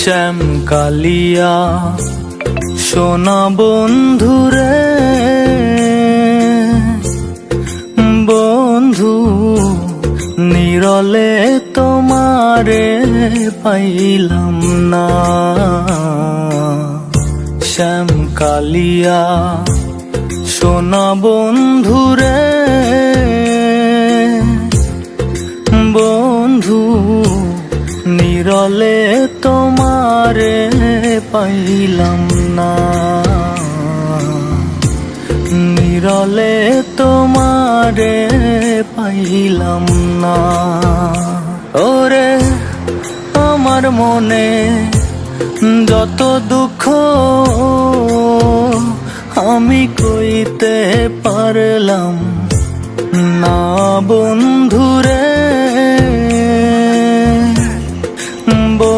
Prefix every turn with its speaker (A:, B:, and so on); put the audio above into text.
A: শ্যাম কালিয়া সোনা বন্ধুরে বন্ধু নিরলে তোমারে পাইলাম না। শ্যাম কালিয়া সোনা বন্ধুরে বন্ধু নিরলে তোমারে পাইলাম না। নিরলে তোমারে পাইলাম না। ওরে, আমার মনে যত দুঃখ আমি কইতে পারলাম না বন্ধু। 嗯不